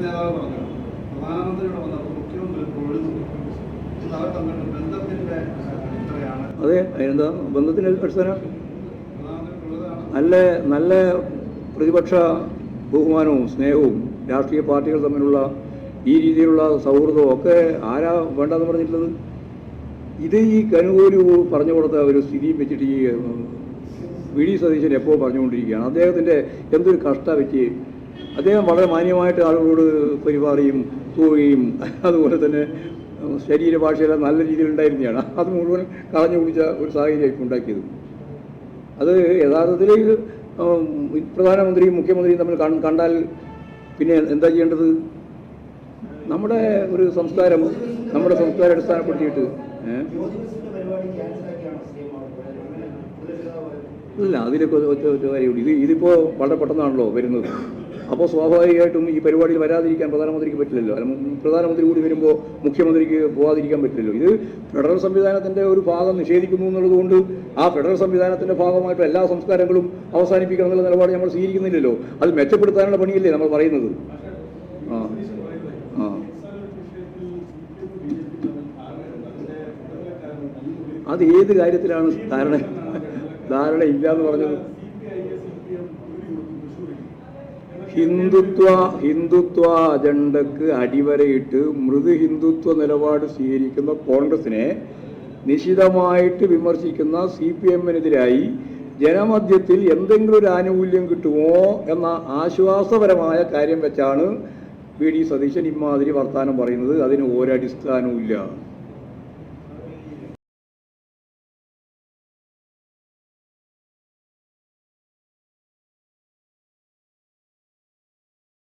നേതാവ് പറഞ്ഞു പ്രധാനമന്ത്രിയുടെ വന്നപ്പോൾ മുഖ്യമന്ത്രി പൊഴുതു ബന്ധത്തിന്റെ അതെ എന്താ ബന്ധത്തിന്റെ അടിസ്ഥാനം നല്ല നല്ല പ്രതിപക്ഷ ബഹുമാനവും സ്നേഹവും രാഷ്ട്രീയ പാർട്ടികൾ തമ്മിലുള്ള ഈ രീതിയിലുള്ള സൗഹൃദവും ഒക്കെ ആരാ വേണ്ടെന്ന് പറഞ്ഞിട്ടുള്ളത്? ഇത് ഈ കനുകൂലി പറഞ്ഞു കൊടുത്ത ഒരു സ്ഥിതിയും വെച്ചിട്ട് ഈ വി. ഡി. സതീശൻ എപ്പോൾ പറഞ്ഞുകൊണ്ടിരിക്കുകയാണ്? അദ്ദേഹത്തിന്റെ എന്തൊരു കഷ്ട വെച്ച് അദ്ദേഹം വളരെ മാന്യമായിട്ട് ആളുകളോട് പെരുമാറുകയും തൂവുകയും അതുപോലെ തന്നെ ശരീരഭാഷയെല്ലാം നല്ല രീതിയിൽ ഉണ്ടായിരുന്നതാണ്. അത് മുഴുവൻ കളഞ്ഞു കുടിച്ച ഒരു സാഹചര്യം ഉണ്ടാക്കിയത്. അത് യഥാർത്ഥത്തിൽ പ്രധാനമന്ത്രിയും മുഖ്യമന്ത്രിയും തമ്മിൽ കണ്ടാൽ പിന്നെ എന്താ ചെയ്യേണ്ടത്? നമ്മുടെ ഒരു സംസ്കാരം നമ്മുടെ സംസ്കാരം അടിസ്ഥാനപ്പെടുത്തിയിട്ട് ഇല്ല അതിലൊക്കെ ഒറ്റ ഒറ്റ കാര്യമുള്ളൂ ഇത് ഇതിപ്പോൾ വളരെ പെട്ടെന്നാണല്ലോ വരുന്നത്. അപ്പോൾ സ്വാഭാവികമായിട്ടും ഈ പരിപാടിയിൽ വരാതിരിക്കാൻ പ്രധാനമന്ത്രിക്ക് പറ്റില്ലല്ലോ. പ്രധാനമന്ത്രി കൂടി വരുമ്പോൾ മുഖ്യമന്ത്രിക്ക് പോകാതിരിക്കാൻ പറ്റില്ലല്ലോ. ഇത് ഫെഡറൽ സംവിധാനത്തിന്റെ ഒരു ഭാഗം നിഷേധിക്കുന്നു എന്നുള്ളതുകൊണ്ട് ആ ഫെഡറൽ സംവിധാനത്തിന്റെ ഭാഗമായിട്ട് എല്ലാ സംസ്കാരങ്ങളും അവസാനിപ്പിക്കണം എന്നുള്ള നിലപാട് നമ്മൾ സ്വീകരിക്കുന്നില്ലല്ലോ. അത് മെച്ചപ്പെടുത്താനുള്ള പണിയല്ലേ നമ്മൾ പറയുന്നത്? ആ ആ. അത് ഏത് കാര്യത്തിലാണ് ധാരണ? ധാരണ ഇല്ല എന്ന് പറഞ്ഞത്. ഹിന്ദുത്വ ഹിന്ദുത്വ അജണ്ടക്ക് അടിവരയിട്ട് മൃദു ഹിന്ദുത്വ നിലപാട് സ്വീകരിക്കുന്ന കോൺഗ്രസിനെ നിശിതമായിട്ട് വിമർശിക്കുന്ന സി പി എമ്മിനെതിരായി ജനമധ്യത്തിൽ എന്തെങ്കിലും ഒരു ആനുകൂല്യം കിട്ടുമോ എന്ന ആശ്വാസപരമായ കാര്യം വെച്ചാണ് വി ഡി സതീശൻ ഇമാതിരി വർത്തമാനം പറയുന്നത്. അതിന് ഒരടിസ്ഥാനവും ഇല്ല